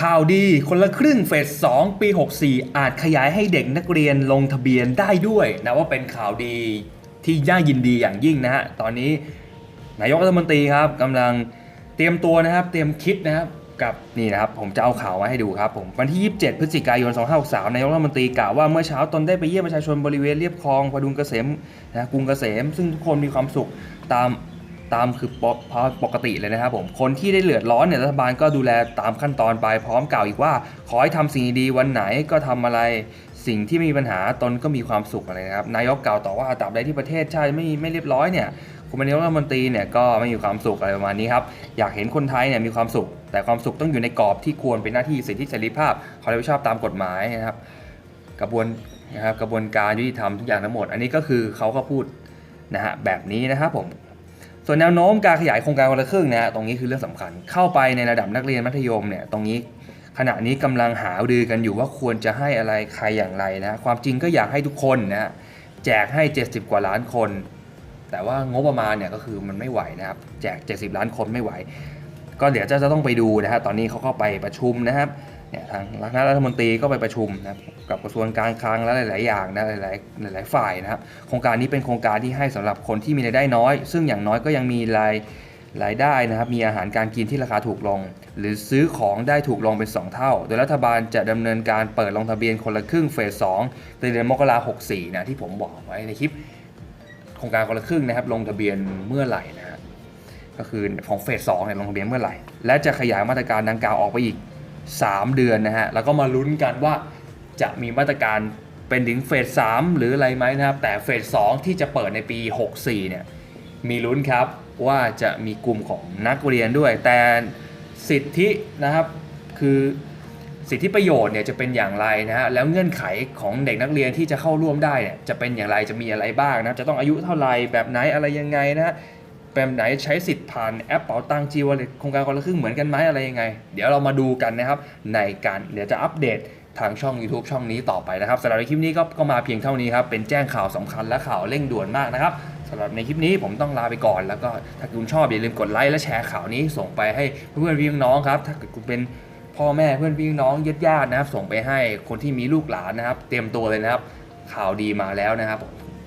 ข่าวดีคนละครึ่งเฟส 2 ปี 64 อาจขยายให้เด็กนักเรียนลงทะเบียนได้ด้วยนะว่าเป็นข่าวดีที่น่ายินดีอย่างยิ่งนะฮะ ตอนนี้นายกรัฐมนตรีครับกำลังเตรียมตัวนะครับ เตรียมคิดนะครับกับนี่นะครับผมจะเอาข่าวมาให้ดูครับผมวันที่ 27 พฤศจิกายน 2563นายกรัฐมนตรีกล่าวว่าเมื่อเช้าตนได้ไปเยี่ยมประชาชนบริเวณเรียบคลองพดุงเกษมนะกรุงเกษม ซึ่งทุกคนมีความสุขตาม ตามคือปปกติเลยนะครับผมคนที่ได้เลือดร้อนเนี่ยรัฐบาลก็ดูแลตามขั้นตอนไปพร้อมกล่าวอีกว่า ขอให้ทำสิ่งดีๆวันไหนก็ทำอะไรสิ่งที่ไม่มีปัญหาตนก็มีความสุขอะไรนะครับนายกกล่าวต่อว่าตราบใดที่ประเทศชาติไม่ไม่เรียบร้อยเนี่ยคุณนายกรัฐมนตรีเนี่ยก็ไม่มีความสุขอะไรประมาณนี้ครับอยากเห็นคนไทยเนี่ยมีความสุข แต่ความสุขต้องอยู่ในกรอบที่ควรเป็นหน้าที่สิทธิเสรีภาพความรับผิดชอบตามกฎหมายนะครับกระบวนนะครับกระบวนการยุติธรรมทุกอย่างทั้งหมด อันนี้ก็คือเขาก็พูดนะฮะแบบนี้นะครับผม ส่วนแนวโน้มการขยายโครงการคนละครึ่งนะตรงนี้คือเรื่องสำคัญ เข้าไปในระดับนักเรียนมัธยมเนี่ยตรงนี้ขณะนี้กำลังหารือกันอยู่ว่าควรจะให้อะไรใครอย่างไรนะความจริงก็อยากให้ทุกคนนะฮะแจกให้ 70 กว่าล้านคน แต่ว่างบประมาณเนี่ยก็คือมันไม่ไหวนะครับแจก 70 ล้านคนไม่ไหว ก็เดี๋ยวจะจะต้องไปดูนะฮะตอนนี้เขาก็ไปประชุมนะครับ เนี่ยทางคณะรัฐมนตรีก็ไปประชุมนะกับกระทรวงการคลังและหลาย ๆ อย่างนะหลาย ๆ หลาย ๆ ฝ่ายนะครับโครงการนี้เป็นโครงการที่ให้สำหรับคนที่มีรายได้น้อย ซึ่งอย่างน้อยก็ยังมีรายรายได้นะครับมีอาหารการกินที่ราคาถูกลง หรือซื้อของได้ถูกลงเป็น 2 เท่า โดยรัฐบาลจะดำเนินการเปิดลงทะเบียนคนละครึ่งเฟส2ในเดือนมกราคม64นะที่ผมบอกไว้ในคลิปโครงการคนละครึ่งนะครับลงทะเบียนเมื่อไหร่นะฮะก็คือของเฟสสองเนี่ยลงทะเบียนเมื่อไหร่ และจะขยายมาตรการดังกล่าวออกไปอีก 3 เดือนนะฮะ แล้วก็มาลุ้นกันว่าจะมีมาตรการเป็นถึงเฟสสามหรืออะไรไหมนะครับ แต่เฟสสองที่จะเปิดในปี 64 เนี่ย มีลุ้นครับว่าจะมีกลุ่มของนักเรียนด้วย แต่สิทธินะครับคือสิทธิประโยชน์เนี่ยจะเป็นอย่างไรนะฮะ แล้วเงื่อนไขของเด็กนักเรียนที่จะเข้าร่วมได้เนี่ยจะเป็นอย่างไร จะมีอะไรบ้างนะ จะต้องอายุเท่าไหร่แบบไหนอะไรยังไงนะฮะ แบบไหนใช้สิทธิ์ผ่านแอปเป๋าตังจีวอลเล็ตโครงการคนละครึ่งเหมือนกันไหมอะไรยังไง เดี๋ยวเรามาดูกันนะครับ ในการเดี๋ยวจะอัปเดตทางช่อง YouTube ช่องนี้ต่อไปนะครับสำหรับในคลิปนี้ก็ก็มาเพียงเท่านี้ครับ เป็นแจ้งข่าวสำคัญและข่าวเร่งด่วนมากนะครับสำหรับในคลิปนี้ผมต้องลาไปก่อน แล้วก็ถ้าคุณชอบอย่าลืมกดไลค์และแชร์ข่าวนี้ส่งไปให้เพื่อนพี่น้องครับ ถ้าเกิดคุณเป็นพ่อแม่เพื่อนพี่น้องญาติญาตินะครับ ส่งไปให้คนที่มีลูกหลานนะครับ เตรียมตัวเลยนะครับ ข่าวดีมาแล้วนะครับ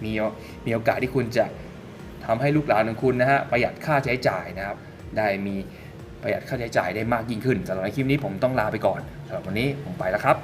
มีมีโอกาสที่คุณจะ ทำให้ลูกหลานของคุณนะฮะประหยัดค่าใช้จ่ายนะครับ ได้มีประหยัดค่าใช้จ่ายได้มากยิ่งขึ้นสำหรับในคลิปนี้ผมต้องลาไปก่อนสำหรับวันนี้ผมไปแล้วครับ